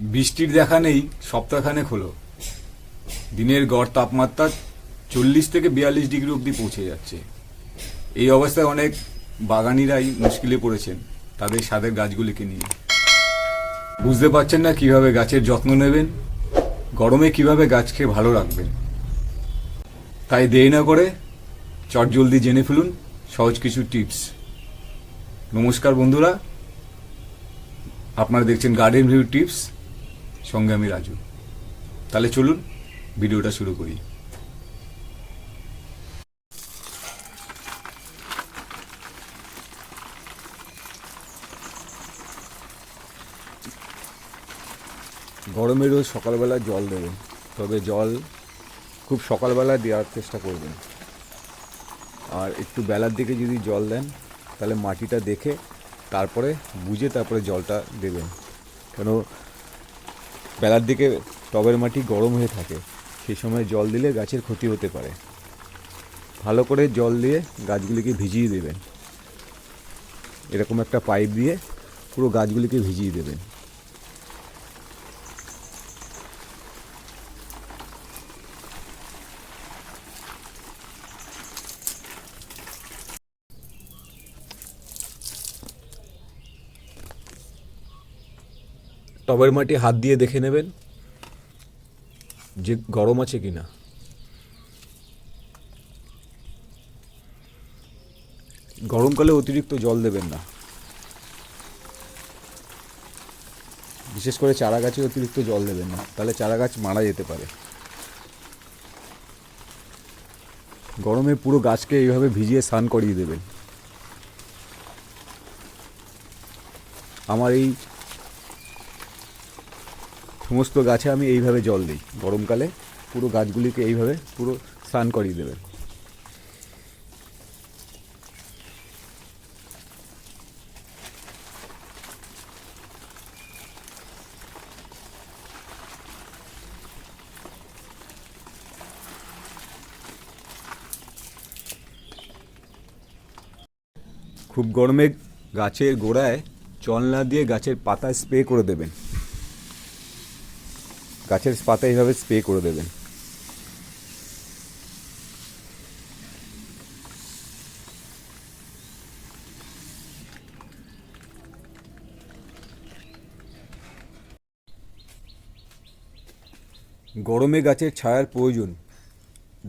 বৃষ্টির দেখা নেই, সপ্তাহখানেক হলো। দিনের গড় তাপমাত্রা চল্লিশ থেকে বিয়াল্লিশ ডিগ্রি অবধি পৌঁছে যাচ্ছে। এই অবস্থায় অনেক বাগানিরাই মুশকিলে পড়েছেন তাদের স্বাদের গাছগুলিকে নিয়ে। বুঝতে পারছেন না কীভাবে গাছের যত্ন নেবেন? গরমে কীভাবে গাছকে ভালো রাখবেন? তাই দেরি না করে চট জলদি জেনে ফেলুন সহজ কিছু টিপস। নমস্কার বন্ধুরা। আপনারা দেখছেন গার্ডেন ভিউ টিপস সঙ্গে আমি রাজু। তাহলে চলুন, ভিডিওটা শুরু করি। গরমে রোজ সকালবেলা জল দেবেন তবে জল খুব সকালবেলা দেওয়ার চেষ্টা করবেন। আর একটু বেলার দিকে যদি জল দেন, তাহলে মাটিটা দেখে তারপরে বুঝে তারপরে জলটা দেবেন। কেন বেলার দিকে টবের মাটি গরম হয়ে থাকে, সেই সময় জল দিলে গাছের ক্ষতি হতে পারে। ভালো করে জল দিয়ে গাছগুলিকে ভিজিয়ে দেবেন। এরকম একটা পাইপ দিয়ে পুরো গাছগুলিকে ভিজিয়ে দেবেন। টবের মাটি হাত দিয়ে দেখে নেবেন যে গরম আছে কি না গরমকালে অতিরিক্ত জল দেবেন না। বিশেষ করে চারা গাছে অতিরিক্ত জল দেবেন না, তাহলে চারা গাছ মারা যেতে পারে। গরমে পুরো গাছকে এইভাবে ভিজিয়ে স্নান করিয়ে দেবেন। আমার এই সমস্ত গাছে আমি এইভাবে জল দিই গরমকালে। পুরো গাছগুলিকে এইভাবে পুরো স্নান করিয়ে দেবেন খুব গরমে গাছের গোড়ায় জল না দিয়ে গাছের পাতা স্প্রে করে দেবেন। গাছের পাতা এইভাবে স্প্রে করে দেবেন। গরমে গাছের ছায়ার প্রয়োজন।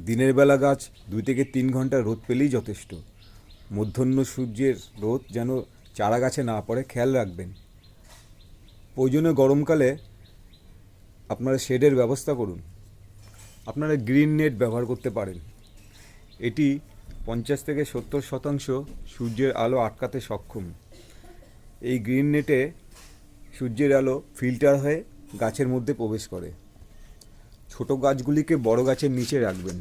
দিনের বেলা গাছ দুই থেকে তিন ঘণ্টা রোদ পেলেই যথেষ্ট। মধ্যাহ্ন সূর্যের রোদ যেন চারা গাছে না পড়ে, খেয়াল রাখবেন। প্রয়োজনে গরমকালে আপনারা শেডের ব্যবস্থা করুন। আপনারা গ্রিন নেট ব্যবহার করতে পারেন। এটি পঞ্চাশ থেকে সত্তর শতাংশ সূর্যের আলো আটকাতে সক্ষম। এই গ্রিন নেটে সূর্যের আলো ফিল্টার হয়ে গাছের মধ্যে প্রবেশ করে। ছোট গাছগুলিকে বড় গাছের নিচে রাখবেন।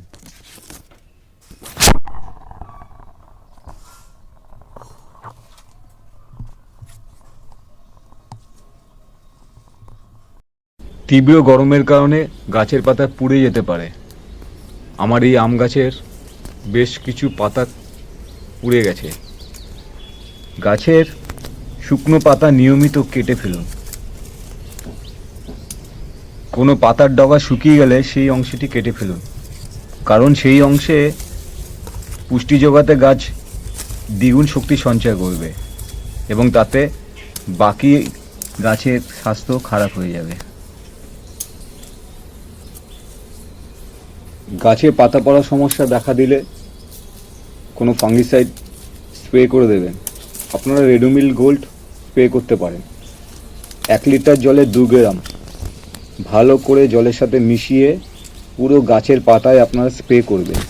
তীব্র গরমের কারণে গাছের পাতা পুড়ে যেতে পারে। আমার এই আম গাছের বেশ কিছু পাতা পুড়ে গেছে। গাছের শুকনো পাতা নিয়মিত কেটে ফেলুন। কোনো পাতার ডগা শুকিয়ে গেলে সেই অংশটি কেটে ফেলুন। কারণ সেই অংশে পুষ্টি যোগাতে গাছ দ্বিগুণ শক্তি সঞ্চয় করবে এবং তাতে বাকি গাছের স্বাস্থ্য খারাপ হয়ে যাবে। গাছে পাতা পড়ার সমস্যা দেখা দিলে কোনো ফাঙ্গিসাইড স্প্রে করে দেবেন আপনারা রেডোমিল গোল্ড স্প্রে করতে পারেন। এক লিটার জলে দু গ্রাম। ভালো করে জলের সাথে মিশিয়ে পুরো গাছের পাতায় আপনারা স্প্রে করবেন।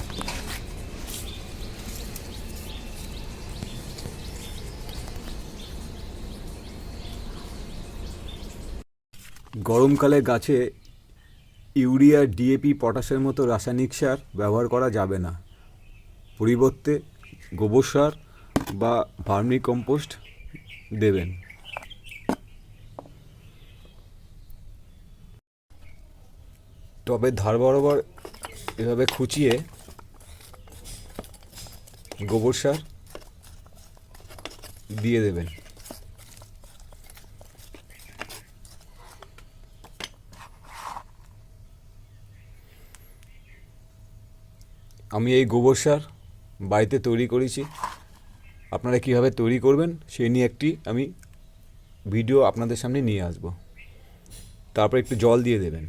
গরমকালে গাছে ইউরিয়া ডিএপি পটাশের মতো রাসায়নিক সার ব্যবহার করা যাবে না। পরিবর্তে গোবর সার বা ভার্মি কম্পোস্ট দেবেন। টবের ধার বরাবর এভাবে খুঁচিয়ে গোবর সার দিয়ে দেবেন। আমি এই গোবর সার বাড়িতে তৈরি করেছি। আপনারা কীভাবে তৈরি করবেন সেই নিয়ে একটি আমি ভিডিও আপনাদের সামনে নিয়ে আসব। তারপর একটু জল দিয়ে দেবেন।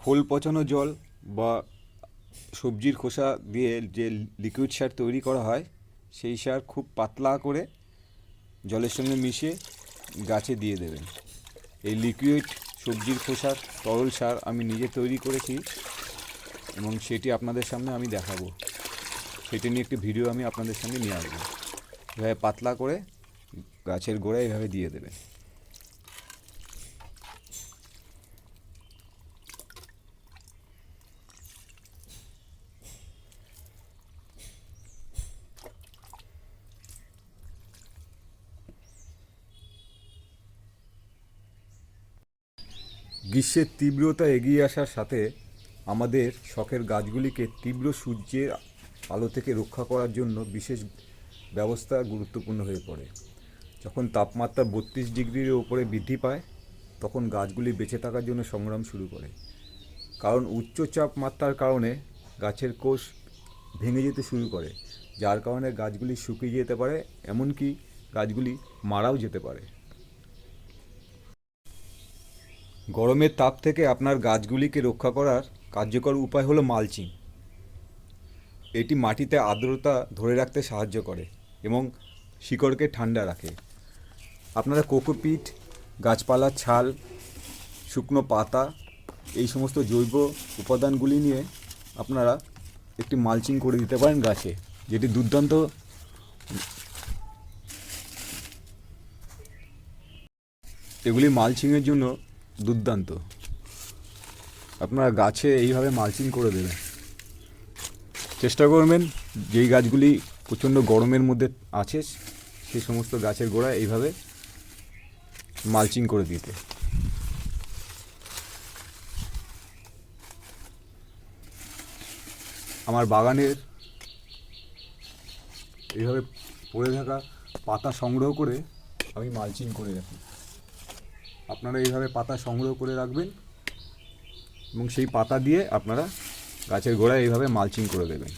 খোল পচানো জল বা সবজির খোসা দিয়ে যে লিকুইড সার তৈরি করা হয়, সেই সার খুব পাতলা করে জলের সঙ্গে মিশিয়ে গাছে দিয়ে দেবেন। এই লিকুইড সবজির খোসার তরল সার আমি নিজে তৈরি করেছি। এবং সেটি আপনাদের সামনে আমি দেখাবো। সেটি নিয়ে একটি ভিডিও আমি আপনাদের সামনে নিয়ে আসব। এভাবে পাতলা করে গাছের গোড়ায় এভাবে দিয়ে দেবেন গ্রীষ্মের তীব্রতা এগিয়ে আসার সাথে আমাদের শখের গাছগুলিকে তীব্র সূর্যের আলো থেকে রক্ষা করার জন্য বিশেষ ব্যবস্থা গুরুত্বপূর্ণ হয়ে পড়ে। যখন তাপমাত্রা বত্রিশ ডিগ্রির ওপরে বৃদ্ধি পায়, তখন গাছগুলি বেঁচে থাকার জন্য সংগ্রাম শুরু করে। কারণ উচ্চচাপ মাত্রার কারণে গাছের কোষ ভেঙে যেতে শুরু করে, যার কারণে গাছগুলি শুকিয়ে যেতে পারে, এমনকি গাছগুলি মারাও যেতে পারে। গরমের তাপ থেকে আপনার গাছগুলিকে রক্ষা করার কার্যকর উপায় হলো মালচিং। এটি মাটিতে আর্দ্রতা ধরে রাখতে সাহায্য করে এবং শিকড়কে ঠান্ডা রাখে। আপনারা কোকোপিট, গাছপালা, ছাল, শুকনো পাতা, এই সমস্ত জৈব উপাদানগুলি নিয়ে আপনারা একটি মালচিং করে দিতে পারেন গাছে, যেটি দুর্দান্ত এগুলি মালচিংয়ের জন্য দুর্দান্ত। আপনারা গাছে এইভাবে মালচিং করে দেবেন। চেষ্টা করবেন, যেই গাছগুলি প্রচণ্ড গরমের মধ্যে আছে সেই সমস্ত গাছের গোড়া এইভাবে মালচিং করে দিতে। আমার বাগানের এইভাবে পড়ে থাকা পাতা সংগ্রহ করে আমি মালচিং করে রাখি। আপনারা এইভাবে পাতা সংগ্রহ করে রাখবেন এবং সেই পাতা দিয়ে আপনারা গাছের গোড়ায় এইভাবে মালচিং করে দেবেন।